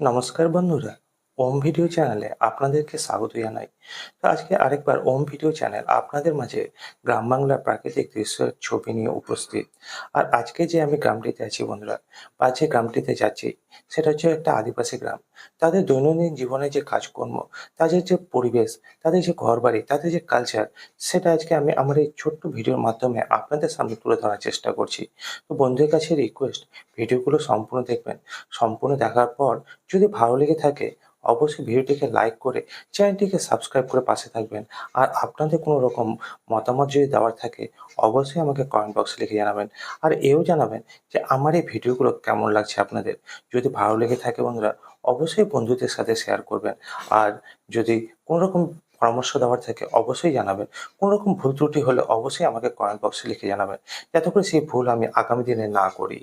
নমস্কার বন্ধুরা। ওম ভিডিও চ্যানেলে আপনাদেরকে স্বাগত জানাই। তো আজকে আরেকবার ওম ভিডিও চ্যানেল আপনাদের মাঝে গ্রাম বাংলার প্রাকৃতিক দৃশ্যের ছবি নিয়ে উপস্থিত। আর আজকে যে আমি গ্রামটিতে আছি বন্ধুরা, বা যে গ্রামটিতে যাচ্ছি, সেটা হচ্ছে একটা আদিবাসী গ্রাম। তাদের দৈনন্দিন জীবনে যে কাজকর্ম, তাদের যে পরিবেশ, তাদের যে ঘরবাড়ি, তাদের যে কালচার সেটা আজকে আমি আমার এই ছোট্ট ভিডিওর মাধ্যমে আপনাদের সামনে তুলে ধরার চেষ্টা করছি। তো বন্ধুদের কাছে রিকোয়েস্ট ভিডিওগুলো সম্পূর্ণ দেখবেন। সম্পূর্ণ দেখার পর যদি ভালো লেগে থাকে অবশ্যই ভিডিওটিকে লাইক করে চ্যানেলটিকে সাবস্ক্রাইব করে পাশে থাকবেন। আর আপনাদের কোনো রকম মতামত যদি দেওয়ার থাকে, অবশ্যই আমাকে কমেন্ট বক্সে লিখে জানাবেন। আর এও জানাবেন যে আমার এই ভিডিওগুলো কেমন লাগছে আপনাদের। যদি ভালো লেগে থাকে বন্ধুরা, অবশ্যই বন্ধুদের সাথে শেয়ার করবেন। আর যদি কোনো রকম পরামর্শ দেওয়ার থাকে, অবশ্যই জানাবেন। কোনো রকম ভুল ত্রুটি হলে অবশ্যই আমাকে কমেন্ট বক্সে লিখে জানাবেন। যাতে করে সেই ভুল আমি আগামী দিনে না করি।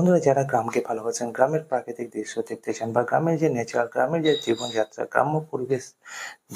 বন্ধুরা যারা গ্রামকে ভালোবাসেন, গ্রামের প্রাকৃতিক দৃশ্য দেখতে চান বা গ্রামের যে নেচার গ্রামের যে জীবনযাত্রা, গ্রাম্য পরিবেশ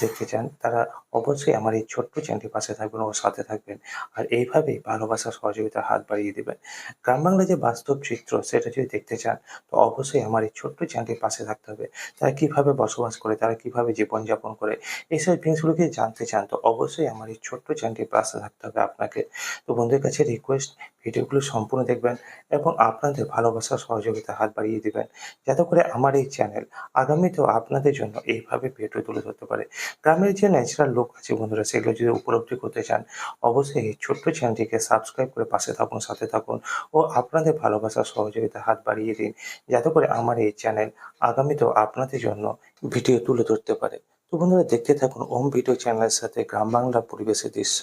দেখতে চান, তারা অবশ্যই আমার এই ছোট্ট চ্যানেলটির পাশে থাকবেন ও সাথে থাকবেন। আর এইভাবেই ভালোবাসা সহযোগিতার হাত বাড়িয়ে দেবেন। গ্রাম বাংলার যে বাস্তব চিত্র, সেটা যদি দেখতে চান, তো অবশ্যই আমার এই ছোট্ট চ্যানেলটির পাশে থাকতে হবে। তারা কীভাবে বসবাস করে, তারা কীভাবে জীবনযাপন করে, এইসব জিনিসগুলোকে জানতে চান, তো অবশ্যই আমার এই ছোট্ট চ্যানেলটির পাশে থাকতে হবে আপনাকে। তো বন্ধুদের কাছে রিকোয়েস্ট ভিডিওগুলো সম্পূর্ণ দেখবেন এবং আপনাদের ভালোবাসা, সহযোগিতা হাত বাড়িয়ে দিবেন। যাতে করে আমার এই চ্যানেল আগামীতেও আপনাদের জন্য এইভাবে ভিডিও তুলে ধরতে পারে। গ্রামের যে ন্যাচারাল লোক আছে বন্ধুরা, সেগুলো যদি উপলব্ধি করতে চান, অবশ্যই এই ছোট্ট চ্যানেলটিকে সাবস্ক্রাইব করে পাশে থাকুন, সাথে থাকুন ও আপনাদের ভালোবাসা, সহযোগিতা হাত বাড়িয়ে দিন। যাতে করে আমার এই চ্যানেল আগামীতেও আপনাদের জন্য ভিডিও তুলে ধরতে পারে। তো বন্ধুরা, দেখতে থাকুন ওম ভিডিও চ্যানেলের সাথে গ্রাম বাংলা পরিবেশের দৃশ্য।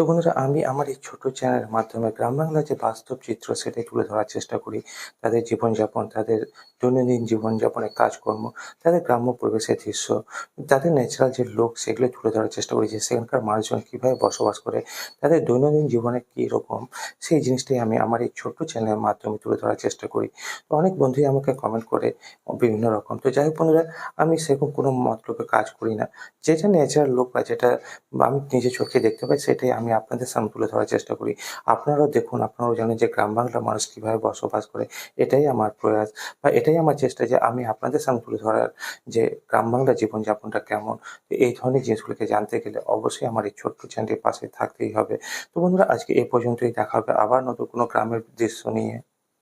তো বন্ধুরা, আমি আমার এই ছোট চ্যানেলের মাধ্যমে গ্রাম বাংলার যে বাস্তব চিত্র, সেটাই তুলে ধরার চেষ্টা করি। তাদের জীবনযাপন, তাদের দৈনন্দিন জীবনযাপনের কাজকর্ম, তাদের গ্রাম্য পরিবেশের দৃশ্য, তাদের ন্যাচারাল যে লোক, সেগুলো তুলে ধরার চেষ্টা করি যে সেখানকার মানুষজন কীভাবে বসবাস করে, তাদের দৈনন্দিন জীবনে কী রকম, সেই জিনিসটাই আমি আমার এই ছোট্ট চ্যানেলের মাধ্যমে তুলে ধরার চেষ্টা করি। তো অনেক বন্ধুই আমাকে কমেন্ট করে বিভিন্ন রকম। তো যাই হোক বন্ধুরা, আমি সেরকম কোনো মতলবে কাজ করি না। যেটা ন্যাচারাল লোক বা যেটা আমি নিজের চোখে দেখতে পাই, সেটাই আমি আপনাদের সামনে তুলে ধরার চেষ্টা করি। আপনারাও দেখুন, আপনারাও জানেন যে গ্রাম বাংলার মানুষ কীভাবে বসবাস করে। এটাই আমার প্রয়াস বা এটাই আমার চেষ্টা যে আমি আপনাদের সামনে তুলে ধরার যে গ্রাম বাংলার জীবনযাপনটা কেমন। এই ধরনের জিনিসগুলোকে জানতে গেলে অবশ্যই আমার এই ছোট্ট চ্যানেলটির পাশে থাকতেই হবে। তো বন্ধুরা, আজকে এই পর্যন্তই। দেখা হবে আবার নতুন কোনো গ্রামের দৃশ্য নিয়ে।